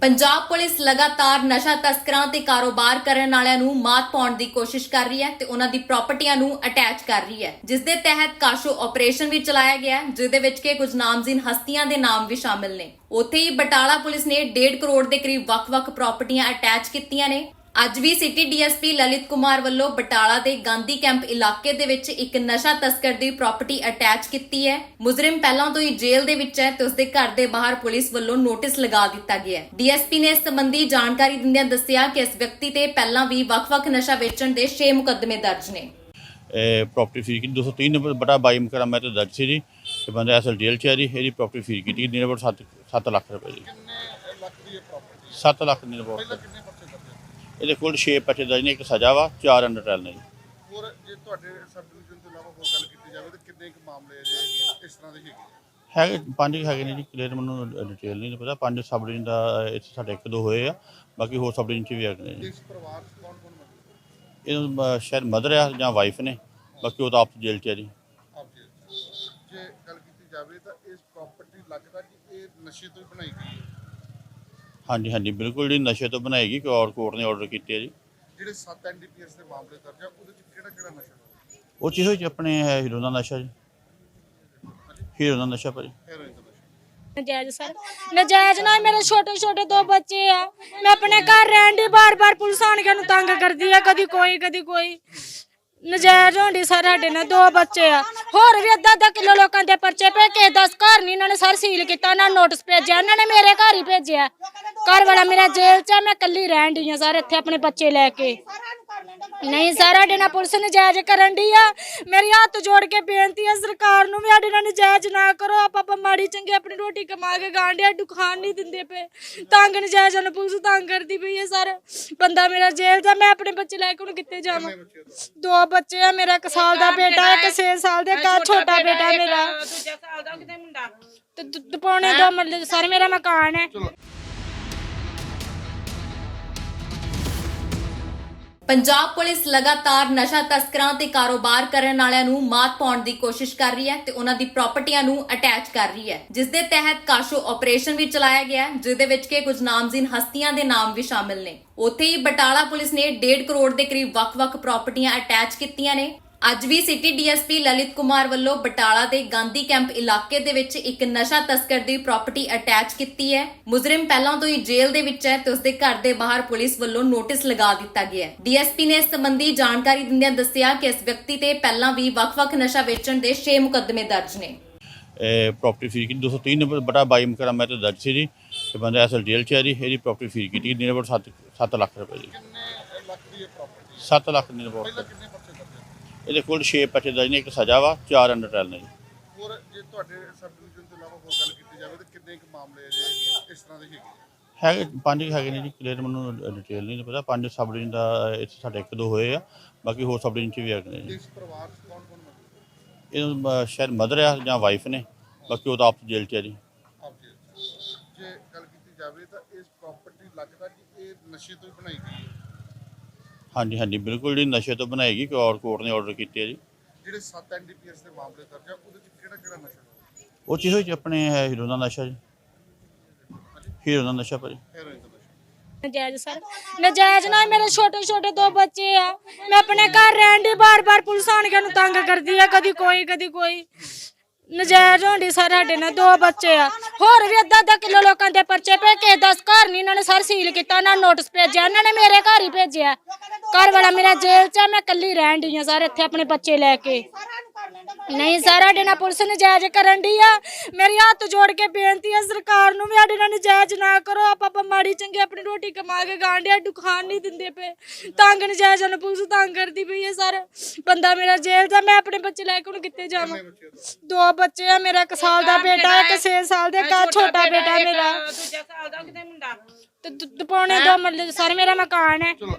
Punjab police ਲਗਾਤਾਰ ਨਸ਼ਾ ਤਸਕਰਾਂ ਤੇ ਕਾਰੋਬਾਰ ਕਰਨ ਵਾਲਿਆਂ ਨੂੰ ਮਾਤ ਪਾਉਣ ਦੀ ਕੋਸ਼ਿਸ਼ ਕਰ ਰਹੀ ਹੈ ਤੇ ਉਹਨਾਂ ਦੀ ਪ੍ਰਾਪਰਟੀਆਂ ਨੂੰ ਅਟੈਚ ਕਰ ਰਹੀ ਹੈ, ਜਿਸ ਦੇ ਤਹਿਤ ਕਾਸ਼ੋ ਆਪਰੇਸ਼ਨ ਵੀ ਚਲਾਇਆ ਗਿਆ ਜਿਸਦੇ ਵਿੱਚ ਕਿ ਕੁਝ ਨਾਮਜ਼ੀਨ ਹਸਤੀਆਂ ਦੇ ਨਾਮ ਵੀ ਸ਼ਾਮਿਲ ਨੇ। ਉੱਥੇ ਹੀ ਬਟਾਲਾ ਪੁਲਿਸ ਨੇ 1.5 ਕਰੋੜ ਦੇ ਕਰੀਬ ਵੱਖ-ਵੱਖ ਪ੍ਰਾਪਰਟੀਆਂ ਅਟੈਚ ਕੀਤੀਆਂ ਨੇ। ਅੱਜ ਵੀ ਸਿਟੀ ਡੀਐਸਪੀ ਲਲਿਤ ਕੁਮਾਰ ਵੱਲੋਂ ਬਟਾਲਾ ਦੇ ਗਾਂਧੀ ਕੈਂਪ ਇਲਾਕੇ ਦੇ ਵਿੱਚ ਇੱਕ ਨਸ਼ਾ ਤਸਕਰ ਦੀ ਪ੍ਰਾਪਰਟੀ ਅਟੈਚ ਕੀਤੀ ਹੈ। ਮੁਜਰਮ ਪਹਿਲਾਂ ਤੋਂ ਹੀ ਜੇਲ੍ਹ ਦੇ ਵਿੱਚ ਹੈ ਤੇ ਉਸਦੇ ਘਰ ਦੇ ਬਾਹਰ ਪੁਲਿਸ ਵੱਲੋਂ ਨੋਟਿਸ ਲਗਾ ਦਿੱਤਾ ਗਿਆ ਹੈ। ਡੀਐਸਪੀ ਨੇ ਇਸ ਸੰਬੰਧੀ ਜਾਣਕਾਰੀ ਦਿੰਦਿਆਂ ਦੱਸਿਆ ਕਿ ਇਸ ਵਿਅਕਤੀ ਤੇ ਪਹਿਲਾਂ ਵੀ ਵੱਖ-ਵੱਖ ਨਸ਼ਾ ਵੇਚਣ ਦੇ 6 ਮੁਕੱਦਮੇ ਦਰਜ ਨੇ। ਪ੍ਰਾਪਰਟੀ ਫੀਸ ਕੀਤੀ। 203 ਨੰਬਰ ਬਟਾ 22 ਮੁਕੱਦਮਾ ਤੇ ਦਰਜ ਸੀ ਜੀ। ਤੇ ਬੰਦਾ ਅਸਲ ਜੇਲ੍ਹ ਚ ਹੈ ਜੀ। ਇਹਦੀ ਪ੍ਰਾਪਰਟੀ ਫੀਸ ਕੀਤੀ। ਦੀ ਨੰਬਰ 7 7 ਲੱਖ ਰੁਪਏ ਜੀ। ਕਿੰਨੇ ਲੱਖ ਦੀ ਇਹ ਪ੍ਰਾਪਰਟੀ 7 ਲੱਖ ਦੀ ਰਿਪੋਰਟ ਪਹਿਲਾਂ ਕਿੰਨੇ ਪਰਚੇ ਦਰਜ ਇਹਦੇ ਕੋਲ 6 ਪੱਚੇ ਦਰਜ ਨੇ ਇੱਕ ਸਜ਼ਾ ਵਾ ਚਾਰ ਅੰਡਰ ਟ੍ਰਾਇਲ ਨੇ ਜੀ। ਹੋਰ ਜੇ ਤੁਹਾਡੇ ਸਬ ਡਿਵੀਜ਼ਨ ਤੋਂ ਇਲਾਵਾ ਹੋਰ ਗੱਲ ਕੀਤੀ ਜਾਵੇ ਤਾਂ ਕਿੰਨੇ ਕੁ ਮਾਮਲੇ ਅਜੇ ਇਸ ਤਰ੍ਹਾਂ ਦੇ ਹੈਗੇ ਆ? ਹੈਗੇ ਪੰਜ ਕੁ ਹੈਗੇ ਨੇ ਜੀ ਕਲੀਅਰ ਮੈਨੂੰ ਡਿਟੇਲ ਨਹੀਂ ਪਤਾ। ਪੰਜ ਸਬ ਡਿਵੀਜ਼ਨ ਦਾ ਇੱਥੇ ਸਾਡੇ ਇੱਕ ਦੋ ਹੋਏ ਆ ਬਾਕੀ ਹੋਰ ਸਬ ਡਿਵੀਜ਼ਨ ਚ ਵੀ ਹੈਗੇ ਨੇ ਜੀ। ਇਸ ਪਰਿਵਾਰ 'ਚ ਕੌਣ ਕੌਣ ਮੌਜੂਦ ਇਹ ਅਹ, ਸ਼ਾਇਦ ਮਦਰ ਆ ਜਾਂ ਵਾਈਫ ਨੇ ਬਾਕੀ ਉਹ ਤਾਂ ਆਪ ਜੇਲ੍ਹ ਚ ਹੈ ਜੀ। ਆਪ ਜੀ ਜੇ ਗੱਲ ਕੀਤੀ ਜਾਵੇ ਤਾਂ ਇਸ ਪ੍ਰਾਪਰਟੀ ਲੱਗਦਾ ਕਿ ਇਹ ਨਸ਼ੇ ਤੋਂ ਹੀ ਬਣਾਈ ਗਈ ਹੈ? ਹਾਂਜੀ ਹਾਂਜੀ ਬਿਲਕੁਲ ਜੀ ਨਸ਼ੇ ਤੋਂ ਬਣਾਏਗੀ ਕਿ ਔਰ ਕੋਰਟ ਨੇ ਆਰਡਰ ਕੀਤੀ ਹੈ ਜੀ। ਜਿਹੜੇ 7 ਐਨਡੀਪੀਐਸ ਦੇ ਮਾਮਲੇ ਦਰਜ ਆ ਉਹਦੇ 'ਚ ਕਿਹੜਾ ਕਿਹੜਾ ਨਸ਼ਾ ਉਹ ਚੀਜ਼ ਹੋਈ ਚ ਆਪਣੇ ਹੈ ਹੀਰੋ ਦਾ ਨਸ਼ਾ ਜੀ। ਹੀਰੋ ਦਾ ਨਸ਼ਾ ਭਾਜੀ। ਹੈਰੋਇਨ ਦਾ ਨਸ਼ਾ। ਨਜਾਇਜ਼ ਸਰ ਨਜਾਇਜ਼ ਨਾ ਮੇਰੇ ਛੋਟੇ ਛੋਟੇ ਦੋ ਬੱਚੇ ਆ। ਮੈਂ ਆਪਣੇ ਘਰ ਰਹਿਣ ਦੀ ਬਾਰ-ਬਾਰ ਪੁਲਿਸ ਆਣ ਕੇ ਨੂੰ ਤੰਗ ਕਰਦੀ ਆ ਕਦੀ ਕੋਈ ਕਦੀ ਕੋਈ। ਨਜਾਇਜ਼ ਹੋਣੀ ਸਰ ਸਾਡੇ ਨਾਲ ਦੋ ਬੱਚੇ ਆ। ਹੋਰ ਵੀ ਅੱਧਾ ਅੱਧਾ ਕਿਲੋ ਸੀਲ ਕੀਤਾ, ਨਾ ਨੋਟਿਸ ਭੇਜਿਆ, ਇਹਨਾਂ ਨੇ ਮੇਰੇ ਘਰ ਹੀ ਭੇਜਿਆ। ਘਰ ਵਾਲਾ ਮੇਰਾ ਜੇਲ੍ਹ 'ਚ ਆ, ਮੈਂ ਇਕੱਲੀ ਰਹਿਣ ਡਈ ਆ ਸਰ ਇੱਥੇ ਆਪਣੇ ਬੱਚੇ ਲੈ ਕੇ। ਨਹੀਂ ਸਰ ਸਾਡੇ ਨਾਲ ਪੁਲਿਸ ਨਜਾਇਜ਼ ਕਰਨ ਦੀ ਆ। ਮੇਰੀ ਹੱਥ ਜੋੜ ਕੇ ਬੇਨਤੀ ਆ ਸਰਕਾਰ ਨੂੰ ਵੀ ਸਾਡੇ ਨਾਲ ਨਜਾਇਜ਼ ਨਾ ਕਰੋ। ਆਪਾਂ ਆਪਾਂ ਮਾੜੀ ਚੰਗੀ ਆਪਣੀ ਰੋਟੀ ਕਮਾ ਕੇ ਗਾਂਡਿਆ ਦੁਕਾਨ ਨਹੀਂ ਦਿੰਦੇ ਪਏ। ਤੰਗ ਨਜਾਇਜ਼ ਨੂੰ ਪੁਲਿਸ ਤੰਗ ਕਰਦੀ ਪਈ ਹੈ ਸਰ। ਬੰਦਾ ਮੇਰਾ ਜੇਲ੍ਹ ਦਾ ਮੈਂ ਆਪਣੇ ਬੱਚੇ ਲੈ ਕੇ ਹੁਣ ਕਿੱਥੇ ਜਾਵਾਂ? ਦਾ ਬੱਚੇ ਆ ਮੇਰਾ 1 ਸਾਲ ਦਾ ਬੇਟਾ ਇੱਕ 6 ਸਾਲ ਦਾ ਆਹ ਛੋਟਾ ਬੇਟਾ ਮੇਰਾ। ਦੂਜਾ ਸਾਲ ਦਾ ਕਿਤੇ ਮੁੰਡਾ? ਤੇ ਦ- ਦ- ਪੌਣੇ ਦੋ ਮਰਲੇ ਸਰ ਮੇਰਾ ਮਕਾਨ ਹੈ। ਪੰਜਾਬ ਪੁਲਿਸ ਲਗਾਤਾਰ ਨਸ਼ਾ ਤਸਕਰਾਂ ਤੇ ਕਾਰੋਬਾਰ ਕਰਨ ਵਾਲਿਆਂ ਨੂੰ ਮਾਤ ਪਾਉਣ ਦੀ ਕੋਸ਼ਿਸ਼ ਕਰ ਰਹੀ ਹੈ ਤੇ ਉਹਨਾਂ ਦੀ ਪ੍ਰਾਪਰਟੀਆਂ ਨੂੰ ਅਟੈਚ ਕਰ ਰਹੀ ਹੈ, ਜਿਸ ਦੇ ਤਹਿਤ ਕਾਸ਼ੋ ਆਪਰੇਸ਼ਨ ਵੀ ਚਲਾਇਆ ਗਿਆ ਜਿਸਦੇ ਵਿੱਚ ਕਿ ਕੁਝ ਨਾਮਜ਼ੀਨ ਹਸਤੀਆਂ ਦੇ ਨਾਮ ਵੀ ਸ਼ਾਮਿਲ ਨੇ। ਉੱਥੇ ਹੀ ਬਟਾਲਾ ਪੁਲਿਸ ਨੇ 1.5 ਕਰੋੜ ਦੇ ਕਰੀਬ ਵੱਖ-ਵੱਖ ਪ੍ਰਾਪਰਟੀਆਂ ਅਟੈਚ ਕੀਤੀਆਂ ਨੇ। ਅੱਜ ਵੀ ਸਿਟੀ ਡੀਐਸਪੀ ਲਲਿਤ ਕੁਮਾਰ ਵੱਲੋਂ ਬਟਾਲਾ ਦੇ ਗਾਂਧੀ ਕੈਂਪ ਇਲਾਕੇ ਦੇ ਵਿੱਚ ਇੱਕ ਨਸ਼ਾ ਤਸਕਰ ਦੀ ਪ੍ਰਾਪਰਟੀ ਅਟੈਚ ਕੀਤੀ ਹੈ। ਮੁਜਰਮ ਪਹਿਲਾਂ ਤੋਂ ਹੀ ਜੇਲ੍ਹ ਦੇ ਵਿੱਚ ਹੈ ਤੇ ਉਸਦੇ ਘਰ ਦੇ ਬਾਹਰ ਪੁਲਿਸ ਵੱਲੋਂ ਨੋਟਿਸ ਲਗਾ ਦਿੱਤਾ ਗਿਆ ਹੈ। ਡੀਐਸਪੀ ਨੇ ਇਸ ਸੰਬੰਧੀ ਜਾਣਕਾਰੀ ਦਿੰਦਿਆਂ ਦੱਸਿਆ ਕਿ ਇਸ ਵਿਅਕਤੀ ਤੇ ਪਹਿਲਾਂ ਵੀ ਵੱਖ-ਵੱਖ ਨਸ਼ਾ ਵੇਚਣ ਦੇ 6 ਮੁਕੱਦਮੇ ਦਰਜ ਨੇ। ਪ੍ਰਾਪਰਟੀ ਫੀਸ ਕੀਤੀ 203 ਨੰਬਰ ਬਟਾ 22 ਮੁਕੱਦਮਾ ਤੇ ਦਰਜ ਸੀ ਜੀ। ਤੇ ਬੰਦਾ ਅਸਲ ਜੇਲ੍ਹ ਚ ਹੈ ਜੀ, ਇਹਦੀ ਪ੍ਰਾਪਰਟੀ ਫੀਸ ਕੀਤੀ ਦੀ ਨੰਬਰ 7 7 ਲੱਖ ਰੁਪਏ ਜੀ ਕਿੰਨੇ ਲੱਖ ਦੀ ਇਹ ਪ੍ਰਾਪਰਟੀ 7 ਲੱਖ ਦੀ ਰਿਪੋਰਟ ਪਹਿਲਾਂ ਕਿੰਨੇ ਪਰਚੇ ਦਰਜ ਆ? ਇਹਦੇ ਕੋਲ 6 ਪੱਚੇ ਦਰਜ ਨੇ ਇੱਕ ਸਜ਼ਾ ਵਾ ਚਾਰ ਅੰਡਰ ਟ੍ਰਾਇਲ ਨੇ ਜੀ। ਹੋਰ ਜੇ ਤੁਹਾਡੇ ਸਬ ਡਿਵੀਜ਼ਨ ਤੋਂ ਇਲਾਵਾ ਹੋਰ ਗੱਲ ਕੀਤੀ ਜਾਵੇ ਤਾਂ ਕਿੰਨੇ ਕੁ ਮਾਮਲੇ ਅਜੇ ਇਸ ਤਰ੍ਹਾਂ ਦੇ ਹੈਗੇ? ਆ? ਹੈਗੇ ਪੰਜ ਕੁ ਹੈਗੇ ਨੇ ਜੀ ਕਲੀਅਰ ਮੈਨੂੰ ਡਿਟੇਲ ਨਹੀਂ ਪਤਾ। ਪੰਜ ਸਬ ਡਿਵੀਜ਼ਨ ਦਾ ਇੱਥੇ ਸਾਡੇ ਇੱਕ ਦੋ ਹੋਏ ਆ ਬਾਕੀ ਹੋਰ ਸਬ ਡਿਵੀਜ਼ਨ ਚ ਵੀ ਹੈਗੇ ਨੇ ਜੀ। ਇਸ ਪਰਿਵਾਰ 'ਚ ਕੌਣ ਕੌਣ ਇਹ ਸ਼ਾਇਦ ਮਦਰ ਆ ਜਾਂ ਵਾਈਫ ਨੇ ਬਾਕੀ ਉਹ ਤਾਂ ਆਪ ਜੇਲ੍ਹ ਚ ਹੈ ਜੀ। ਜੀ ਜੇ ਗੱਲ ਕੀਤੀ ਜਾਵੇ ਤਾਂ ਇਸ ਪ੍ਰਾਪਰਟੀ ਲੱਗਦਾ ਕਿ ਇਹ ਨਸ਼ੇ ਤੋਂ ਹੀ ਬਣਾਈ ਗਈ ਹੈ? ਹਾਂਜੀ ਹਾਂਜੀ ਬਿਲਕੁਲ ਜੀ ਨਸ਼ੇ ਤੋਂ ਬਣਾਏਗੀ ਕਿ ਔਰ ਕੋਰਟ ਨੇ ਆਰਡਰ ਕੀਤੀ ਜੀ। ਜਿਹੜੇ 7 ਐਨਡੀਪੀਐਸ ਦੇ ਮਾਮਲੇ ਦਰਜ ਆ ਉਹਦੇ 'ਚ ਕਿਹੜਾ ਕਿਹੜਾ ਨਸ਼ਾ ਉਹ ਚੀਜ਼ ਹੋਈ ਚ ਆਪਣੇ ਹੈ ਹੀਰੋ ਦਾ ਨਸ਼ਾ ਜੀ। ਹੀਰੋ ਦਾ ਨਸ਼ਾ ਭਾਜੀ। ਹੈਰੋਇਨ ਦਾ ਨਸ਼ਾ। ਨਜਾਇਜ਼ ਸਰ। ਨਜਾਇਜ਼ ਨਾ ਮੇਰੇ ਛੋਟੇ ਛੋਟੇ ਦੋ ਬੱਚੇ ਆ। ਮੈਂ ਆਪਣੇ ਘਰ ਰਹਿਣ ਦੀ ਬਾਰ-ਬਾਰ ਪੁਲਿਸ ਆਣ ਕੇ ਨੂੰ ਤੰਗ ਕਰਦੀ ਆ ਕਦੀ ਕੋਈ ਕਦੀ ਕੋਈ। ਨਜਾਇਜ਼ ਹੋਣੀ ਸਰ ਸਾਡੇ ਨਾਲ ਦੋ ਬੱਚੇ ਆ। ਹੋਰ ਵੀ ਅੱਧਾ ਅੱਧਾ ਕਿਲੋ ਲੋਕਾਂ ਦੇ ਪਰਚੇ ਪਏ ਕੇ 10 ਘਰ ਨਹੀਂ ਇਹਨਾਂ ਨੇ ਸਰ ਸੀਲ ਕੀਤਾ ਨਾ ਨੋਟਿਸ ਭੇਜਿਆ ਇਹਨਾਂ ਨੇ ਮੇਰੇ ਘਰ ਹੀ ਭੇਜਿਆ। ਘਰ ਵਾਲਾ ਮੇਰਾ ਜੇਲ੍ਹ 'ਚ ਆ ਮੈਂ ਇਕੱਲੀ ਰਹਿਣ ਦੀ ਆ ਸਰ ਇੱਥੇ ਆਪਣੇ ਬੱਚੇ ਲੈ ਕੇ। ਨਹੀਂ ਸਰ ਸਾਡੇ ਨਾਲ ਪੁਲਿਸ ਨਜਾਇਜ਼ ਕਰਨ ਦੀ ਆ। ਮੇਰੀ ਹੱਥ ਜੋੜ ਕੇ ਬੇਨਤੀ ਆ ਸਰਕਾਰ ਨੂੰ ਵੀ ਸਾਡੇ ਨਾਲ ਨਜਾਇਜ਼ ਨਾ ਕਰੋ। ਆਪਾਂ ਆਪਾਂ ਮਾੜੀ ਚੰਗੀ ਆਪਣੀ ਰੋਟੀ ਕਮਾ ਕੇ ਗਾਂਡਿਆ ਦੁਕਾਨ ਨਹੀਂ ਦਿੰਦੇ ਪਏ। ਤੰਗ ਨਜਾਇਜ਼ ਨੂੰ ਪੁਲਿਸ ਤੰਗ ਕਰਦੀ ਪਈ ਹੈ ਸਰ। ਬੰਦਾ ਮੇਰਾ ਜੇਲ੍ਹ ਦਾ ਮੈਂ ਆਪਣੇ ਬੱਚੇ ਲੈ ਕੇ ਹੁਣ ਕਿੱਥੇ ਜਾਵਾਂ? ਦਾ ਬੱਚੇ ਆ ਮੇਰਾ 1 ਸਾਲ ਦਾ ਬੇਟਾ ਇੱਕ 6 ਸਾਲ ਦਾ ਇੱਕ ਆਹ ਛੋਟਾ ਬੇਟਾ ਮੇਰਾ। ਦੂਜਾ ਸਾਲ ਦਾ ਕਿਤੇ ਮੁੰਡਾ? ਤੇ ਦ- ਦ- ਪੌਣੇ ਦੋ ਮਰਲੇ ਸਰ ਮੇਰਾ ਮਕਾਨ ਹੈ।